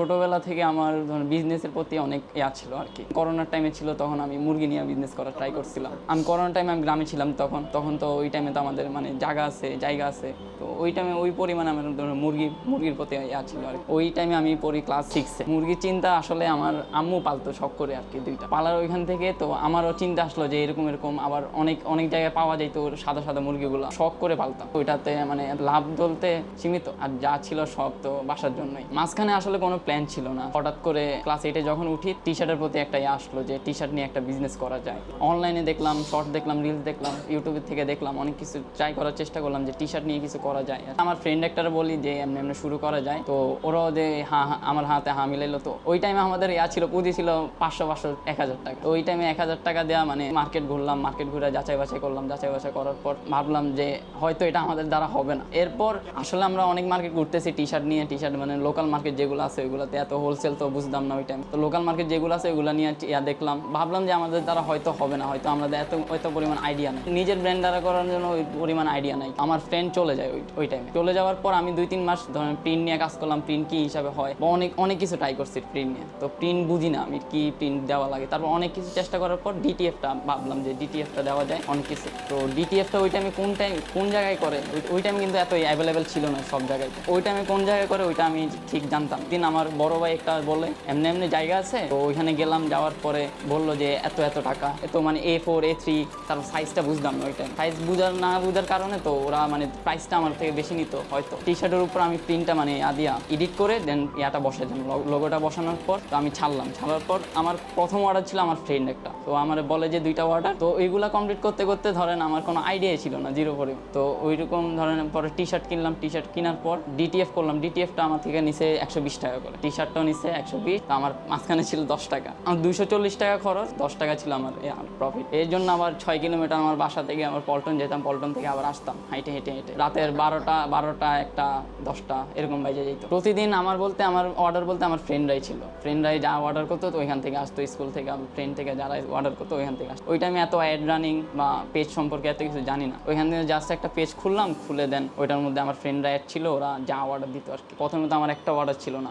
ছোটবেলা থেকে আমার ধরুন বিজনেসের প্রতি অনেক ইয়া ছিল আর কি। করোনার টাইমে ছিল তখন আমি মুরগি নিয়ে বিজনেস করার ট্রাই করছিলাম। আমি করোনার টাইমে আমি গ্রামে ছিলাম তখন। তখন তো ওই টাইমে তো আমাদের মানে জায়গা আছে জায়গা আছে। তো ওই টাইমে ওই পরিমাণে আমার ধরুন মুরগি, মুরগির প্রতি ইয়া ছিল আর। ওই টাইমে আমি পড়ি ক্লাস সিক্সে মুরগির চিন্তা আসলে আমার আম্মু পালতো শখ করে আর কি দুইটা। পালার ওইখান থেকে তো আমারও চিন্তা আসলো যে এরকম এরকম আবার অনেক অনেক জায়গায় পাওয়া যায় তো সাদা সাদা মুরগিগুলো। শখ করে পালতাম। ওইটাতে মানে লাভ বলতে সীমিত। আর যা ছিল সব তো বাসার জন্যই। মাঝখানে আসলে কোনো প্ল্যান ছিল না। হঠাৎ করে ক্লাস এইটে যখন উঠি টি শার্টের প্রতি একটা ইয়ে আসলো যে টি শার্ট নিয়ে একটা বিজনেস করা যায়। অনলাইনে দেখলাম শর্ট দেখলাম রিলস দেখলাম ইউটিউবের থেকে দেখলাম অনেক কিছু ট্রাই করার চেষ্টা করলাম যে টি শার্ট নিয়ে কিছু করা যায়। আমার ফ্রেন্ড একটা বলি যে এমনি এমনি শুরু করা যায়। তো ওরাও যে হ্যাঁ, আমার হাতে হা মিলাইলো। তো ওই টাইমে আমাদের ইয়া ছিল পুঁজি ছিল পাঁচশো পাঁচশো এক হাজার টাকা। ওই টাইমে এক হাজার টাকা দেওয়া মানে মার্কেট ঘুরলাম মার্কেট ঘুরে যাচাই বাছাই করলাম যাচাই বাছাই করার পর ভাবলাম যে হয়তো এটা আমাদের দ্বারা হবে না। এরপর আসলে আমরা অনেক মার্কেট ঘুরতেছি টি শার্ট নিয়ে টি শার্ট মানে লোকাল মার্কেট যেগুলো আছে ওইগুলোতে এত হোলসেল তো বুঝতাম না ওই টাইম তো লোকাল মার্কেট যেগুলো আছে ওগুলো নিয়ে ইয়া দেখলাম। ভাবলাম যে আমাদের দ্বারা হয়তো হবে না, হয়তো আমাদের এত এত পরিমাণ আইডিয়া নেই। নিজের ব্র্যান্ড দ্বারা করার জন্য ওই পরিমাণ আইডিয়া নাই। আমার ফ্রেন্ড চলে যায় ওই ওই টাইমে চলে যাওয়ার পর আমি দুই, তিন মাস ধরেন প্রিন্ট নিয়ে কাজ করলাম প্রিন্ট কি হিসাবে হয়? বা অনেক অনেক কিছু ট্রাই করছি প্রিন্ট নিয়ে। তো প্রিন্ট বুঝি না আমি কি প্রিন্ট দেওয়া লাগে। তারপর অনেক কিছু চেষ্টা করার পর ডিটিএফটা ভাবলাম যে ডিটিএফটা দেওয়া যায়, অনেক কিছু। তো ডিটিএফটা ওই টাইমে কোন টাইম কোন জায়গায় করে? ওই টাইমে কিন্তু এত অ্যাভেলেবেল ছিল না সব জায়গায়। ওই টাইমে কোন জায়গায় করে? ওইটা আমি ঠিক জানতাম। দিন আমার বড় ভাই একটা বলে, এমনি এমনি জায়গা আছে? তো ওইখানে গেলাম, যাওয়ার পরে বলল যে, এত এত টাকা। এত মানে এ ফোর এ থ্রি তার সাইজটা বুঝলাম না ওই টাইম সাইজ বুঝার, না বুঝার কারণে তো ওরা মানে প্রাইসটা আমার থেকে বেশি নিত, হয়তো। টি শার্টের উপর আমি প্রিন্টটা মানে আদিয়া এডিট করে দেন ইয়াটা বসাই দিলাম। লোগোটা বসানোর পর তো আমি ছাড়লাম। ছাড়ার পর আমার প্রথম অর্ডার ছিল আমার ফ্রেন্ড একটা। তো আমার বলে যে, দুইটা অর্ডার তো ওইগুলা কমপ্লিট করতে করতে ধরেন আমার কোনো আইডিয়াই ছিল না জিরো করে। তো ওইরকম ধরেন পরে টি শার্ট কিনলাম। টি শার্ট কেনার পর ডিটিএফ করলাম। ডিটিএফটা আমার থেকে নিচে একশো বিশ টাকা করে। টি শার্টটাও নিচ্ছে একশো বিশ আমার মাঝখানে ছিল দশ টাকা। আমার দুইশো চল্লিশ টাকা খরচ, দশ টাকা ছিল আমার প্রফিট এর জন্য আবার ছয় কিলোমিটার আমার বাসা থেকে আমার পল্টন যেতাম, পল্টন থেকে আবার আসতাম হাইটে হেঁটে হেঁটে। রাতের বারোটা বারোটা, একটা, দশটা, এরকম বাইজে যেত। প্রতিদিন আমার বলতে, আমার অর্ডার বলতে আমার ফ্রেন্ডরাই ছিল। ফ্রেন্ডরাই যা অর্ডার করতো তো ওইখান থেকে আসতো, স্কুল থেকে ফ্রেন্ড থেকে যারা অর্ডার করতো ওইখান থেকে আসতো। ওই টাইমে এত অ্যাড রানিং বা পেজ সম্পর্কে এত কিছু জানি না। ওইখান থেকে জাস্ট একটা পেজ খুললাম, খুলে দেন। ওইটার মধ্যে আমার ফ্রেন্ডরা অ্যাড ছিল, ওরা যা অর্ডার দিত আর কি। প্রথমে তো আমার একটা অর্ডার ছিল না।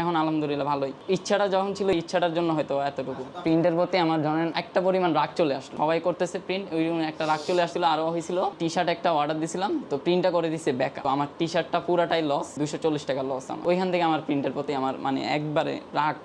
এখন আলহামদুলিল্লাহ ভালোই। ইচ্ছাটা যখন ছিল, ইচ্ছাটার জন্য হয়তো এতটুকু। প্রিন্টের প্রতি আমার ধরেন একটা পরিমাণ রাগ চলে আসলো। সবাই করতেছে প্রিন্ট, ওই একটা রাগ চলে আসছিল আরও হয়েছিল টি শার্ট একটা অর্ডার দিছিলাম, তো প্রিন্টটা করে দিছে ব্যাক আমার টি শার্টটা পুরাটাই লস দুশো চল্লিশ টাকা লস আমার। ওইখান থেকে আমার প্রিন্টের প্রতি আমার মানে একবারে রাগ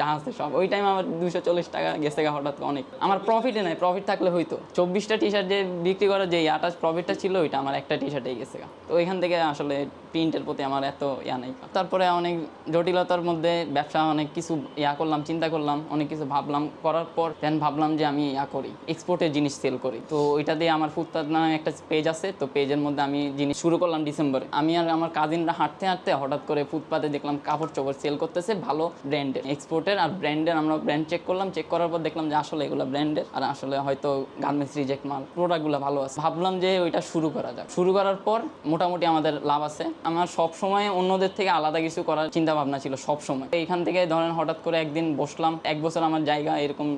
যা আছে সব। ওই টাইম আমার দুশো চল্লিশ টাকা গেছে গা হঠাৎ অনেক। আমার প্রফিটে নাই প্রফিট থাকলে হয়তো চব্বিশটা টি শার্ট যে বিক্রি করার যে আটাশ প্রফিটটা ছিল, ওইটা আমার একটা টি শার্টেই গেছে গা। তো ওইখান থেকে আসলে প্রিন্টের প্রতি আমার এত ইয়া নেই। তারপরে অনেক জটিলতার মধ্যে ব্যবসা অনেক কিছু ইয়া করলাম, চিন্তা করলাম, অনেক কিছু ভাবলাম। করার পর দেন ভাবলাম যে আমি ইয়া করি এক্সপোর্টের জিনিস সেল করি। তো ওইটা দিয়ে আমার ফুটপাত নামে একটা পেজ আছে, তো পেজের মধ্যে আমি জিনিস শুরু করলাম ডিসেম্বরে আমি আর আমার কাজিনরা হাঁটতে হাঁটতে হঠাৎ করে ফুটপাতে দেখলাম কাপড় চোপড় সেল করতেছে ভালো ব্র্যান্ডের এক্সপোর্টের আর ব্র্যান্ডের আমরা ব্র্যান্ড চেক করলাম চেক করার পর দেখলাম যে আসলে এগুলো ব্র্যান্ডের আর আসলে হয়তো গার্মেন্টস রিজেক্ট মাল প্রোডাক্টগুলো ভালো আছে। ভাবলাম যে ওইটা শুরু করা যাক। শুরু করার পর মোটামুটি আমাদের লাভ আছে। আমার সব সময় অন্যদের থেকে আলাদা কিছু করার চিন্তা ভাবনা ছিল। সব সময় এইখান থেকে ধরেন হঠাৎ করে একদিন বসলাম, এক বছর আমার জায়গা এরকম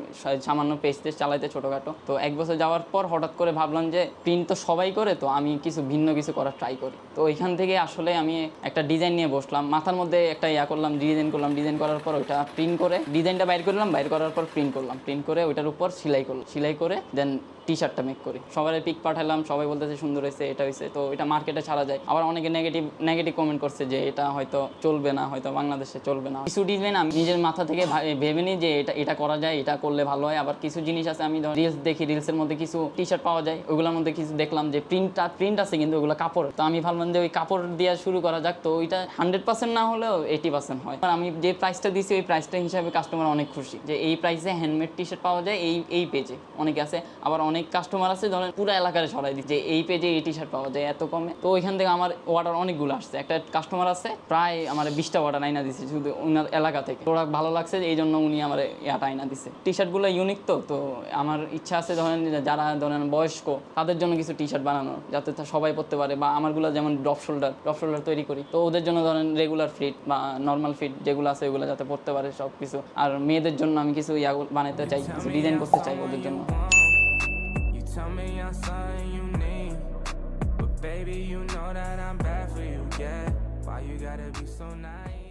সামান্য পেজ টেজ চালাইতে ছোটোখাটো। তো এক বছর যাওয়ার পর হঠাৎ করে ভাবলাম যে প্রিন্ট তো সবাই করে, তো আমি কিছু ভিন্ন কিছু করার ট্রাই করি। তো ওইখান থেকে আসলে আমি একটা ডিজাইন নিয়ে বসলাম। মাথার মধ্যে একটা ইয়া করলাম ডিজাইন করলাম। ডিজাইন করার পর ওইটা প্রিন্ট করে ডিজাইনটা বাইর করলাম, বাইর করার পর প্রিন্ট করলাম। প্রিন্ট করে ওইটার উপর সেলাই করলাম। সেলাই করে দেন টি শার্টটা মেক করি। সবাই পিক পাঠালাম, সবাই বলতেছে সুন্দর হয়েছে, এটা হয়েছে। তো এটা মার্কেটে ছাড়া যায়। আবার অনেকে নেগেটিভ নেগেটিভ কমেন্ট করছে যে এটা হয়তো চলবে না, হয়তো বাংলাদেশে চলবে না। কিছু ডিজাইন আমি নিজের মাথা থেকে ভেবে নিই যে এটা এটা করা যায়, এটা করলে ভালো হয়। আবার কিছু জিনিস আছে, আমি রিলস দেখি রিলসের মধ্যে কিছু টি শার্ট পাওয়া যায়, ওগুলোর মধ্যে কিছু দেখলাম যে প্রিন্টটা প্রিন্ট আছে কিন্তু ওগুলো কাপড়। তো আমি ভাবলাম যে ওই কাপড় দিয়ে শুরু করা যাক, তো ওইটা হান্ড্রেড পার্সেন্ট না হলেও এইটি পার্সেন্ট হয়। আমি যে প্রাইসটা দিছি, ওই প্রাইসটা হিসাবে কাস্টমার অনেক খুশি যে এই প্রাইসে হ্যান্ডমেড টি শার্ট পাওয়া যায়, এই এই পেজে অনেকে আছে, আবার অনেক কাস্টমার আছে, ধরেন পুরো এলাকায় ছড়াই দিচ্ছে এই পেজে এই টি শার্ট পাওয়া যায়, এত কমে। তো ওইখান থেকে আমার অর্ডার অনেকগুলো আসছে। একটা কাস্টমার আছে, প্রায় আমার বিশটা অর্ডার আইনা দিচ্ছে শুধু ওনার এলাকা থেকে। প্রোডাক্ট ভালো লাগছে এই জন্য উনি আমার ইয়াটা আইনা দিচ্ছে টি শার্টগুলো ইউনিক তো তো আমার ইচ্ছা আছে ধরেন যারা ধরেন বয়স্ক তাদের জন্য কিছু টি শার্ট বানানো যাতে তা সবাই পরতে পারে। বা আমারগুলো যেমন ড্রপ শোল্ডার ড্রপ শোল্ডার তৈরি করি। তো ওদের জন্য ধরেন রেগুলার ফিট বা নর্মাল ফিট যেগুলো আছে ওগুলো যাতে পরতে পারে সব কিছু আর মেয়েদের জন্য আমি কিছু ইয়া বানাতে চাই কিছু ডিজাইন করতে চাই ওদের জন্য। Baby, you know that I'm bad for you, yeah. Why you gotta be so nice?